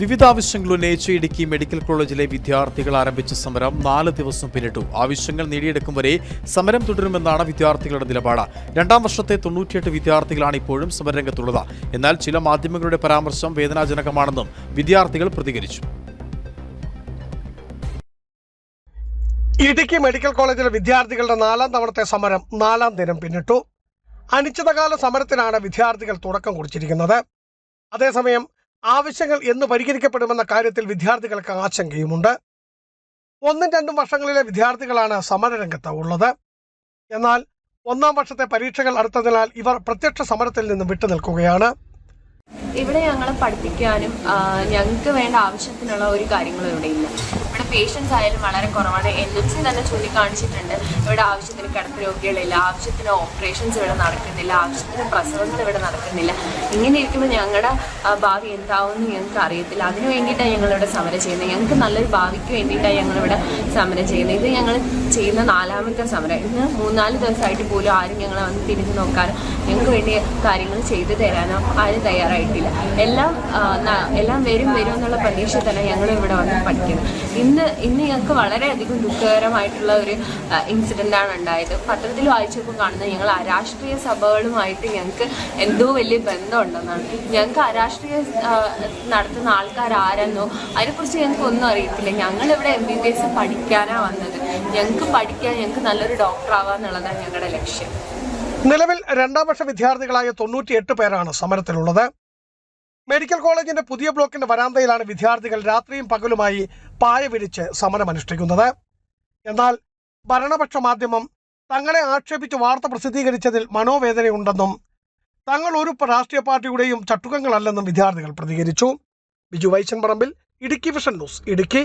വിവിധ ആവശ്യങ്ങൾ ഉന്നയിച്ച് ഇടുക്കി മെഡിക്കൽ കോളേജിലെ വിദ്യാർത്ഥികൾ ആരംഭിച്ച സമരം നാല് ദിവസം പിന്നിട്ടു. ആവശ്യങ്ങൾ നേടിയെടുക്കും വരെ സമരം തുടരുമെന്നാണ് വിദ്യാർത്ഥികളുടെ നിലപാട്. രണ്ടാം വർഷത്തെ തൊണ്ണൂറ്റിയെട്ട് വിദ്യാർത്ഥികളാണ് ഇപ്പോഴും സമരരംഗത്തുള്ളത് എന്നാൽ ചില മാധ്യമങ്ങളുടെ പരാമർശം വേദനാജനകമാണെന്നും വിദ്യാർത്ഥികൾ പ്രതികരിച്ചു. ഇടുക്കി മെഡിക്കൽ കോളേജിലെ വിദ്യാർത്ഥികളുടെ നാലാം തവണത്തെ സമരം നാലാം ദിനം പിന്നിട്ടു. അനിശ്ചിതകാല സമരത്തിനാണ് വിദ്യാർത്ഥികൾ തുടക്കം കുറിച്ചിരിക്കുന്നത്. അതേസമയം ആവശ്യങ്ങൾ എന്ന് പരിഹരിക്കപ്പെടുമെന്ന കാര്യത്തിൽ വിദ്യാർത്ഥികൾക്ക് ആശങ്കയുമുണ്ട്. ഒന്നും രണ്ടും വർഷങ്ങളിലെ വിദ്യാർത്ഥികളാണ് സമരരംഗത്ത് ഉള്ളത്. എന്നാൽ ഒന്നാം വർഷത്തെ പരീക്ഷകൾ അടുത്തതിനാൽ ഇവർ പ്രത്യക്ഷ സമരത്തിൽ നിന്ന് വിട്ടുനിൽക്കുകയാണ്. ഇവിടെ ഞങ്ങളെ പഠിപ്പിക്കാനും ഞങ്ങൾക്ക് വേണ്ട ആവശ്യത്തിനുള്ള ഒരു കാര്യങ്ങളും ഇവിടെ ഇല്ല. പേഷ്യൻസ് ആയാലും വളരെ കുറവാണ്. എൻ എം സി തന്നെ ചൂണ്ടിക്കാണിച്ചിട്ടുണ്ട്. ഇവിടെ ആവശ്യത്തിന് കിടപ്പ് രോഗികളില്ല ആവശ്യത്തിന് ഓപ്പറേഷൻസ് ഇവിടെ നടക്കുന്നില്ല ആവശ്യത്തിന് പ്രസവങ്ങൾ ഇവിടെ നടക്കുന്നില്ല. ഇങ്ങനെ ഇരിക്കുമ്പോൾ ഞങ്ങളുടെ ഭാവി എന്താവുമെന്ന് ഞങ്ങൾക്ക് അറിയത്തില്ല. അതിന് വേണ്ടിയിട്ടാണ് ഞങ്ങളിവിടെ സമരം ചെയ്യുന്നത്. ഞങ്ങൾക്ക് നല്ലൊരു ഭാവിക്ക് വേണ്ടിയിട്ടാണ് ഞങ്ങളിവിടെ സമരം ചെയ്യുന്നത്. ഇത് ഞങ്ങൾ ചെയ്യുന്ന നാലാമത്തെ സമരം. ഇന്ന് മൂന്നാൽ ദിവസമായിട്ട് പോലും ആരും ഞങ്ങളെ വന്ന് തിരിഞ്ഞു നോക്കാനോ ഞങ്ങൾക്ക് വേണ്ടി കാര്യങ്ങൾ ചെയ്തു തരാനോ ആരും തയ്യാറായിട്ടില്ല. എല്ലാം എല്ലാം വരും വരും എന്നുള്ള പ്രതീക്ഷ തന്നെ ഞങ്ങൾ ഇവിടെ വന്ന് പഠിക്കുന്നത് ഇന്ന് ഇന്ന് ഇന്ന് ഞങ്ങൾക്ക് വളരെയധികം ദുഃഖകരമായിട്ടുള്ള ഒരു ഇൻസിഡന്റ് ആണ് ഉണ്ടായത്. പത്രത്തിൽ വായിച്ചപ്പോൾ കാണുന്നത് ഞങ്ങൾ അരാഷ്ട്രീയ സഭകളുമായിട്ട് ഞങ്ങൾക്ക് എന്തോ വലിയ ബന്ധമുണ്ടെന്നാണ്. ഞങ്ങൾക്ക് അരാഷ്ട്രീയ നടത്തുന്ന ആൾക്കാർ ആരെന്നോ അതിനെക്കുറിച്ച് ഞങ്ങൾക്ക് ഒന്നും അറിയത്തില്ല. ഞങ്ങളിവിടെ എം ബി ബി എസ് പഠിക്കാനാണ് വന്നത്. ഞങ്ങൾക്ക് പഠിക്കാൻ ഞങ്ങൾക്ക് നല്ലൊരു ഡോക്ടർ ആവാന്നുള്ളതാണ് ഞങ്ങളുടെ ലക്ഷ്യം. നിലവിൽ രണ്ടാം വർഷ വിദ്യാർത്ഥികളായ തൊണ്ണൂറ്റിയെട്ട് പേരാണ് സമരത്തിലുള്ളത്. മെഡിക്കൽ കോളേജിന്റെ പുതിയ ബ്ലോക്കിന്റെ വരാന്തയിലാണ് വിദ്യാർത്ഥികൾ രാത്രിയും പകലുമായി പായ വിരിച്ച് സമരമനുഷ്ഠിക്കുന്നത്. എന്നാൽ ഭരണപക്ഷ മാധ്യമം തങ്ങളെ ആക്ഷേപിച്ച് വാർത്ത പ്രസിദ്ധീകരിച്ചതിൽ മനോവേദനയുണ്ടെന്നും തങ്ങൾ ഒരു രാഷ്ട്രീയ പാർട്ടിയുടെയും ചട്ടുകങ്ങളല്ലെന്നും വിദ്യാർത്ഥികൾ പ്രതികരിച്ചു. Biju Vaishan Parambil Idukki vision news Idukki.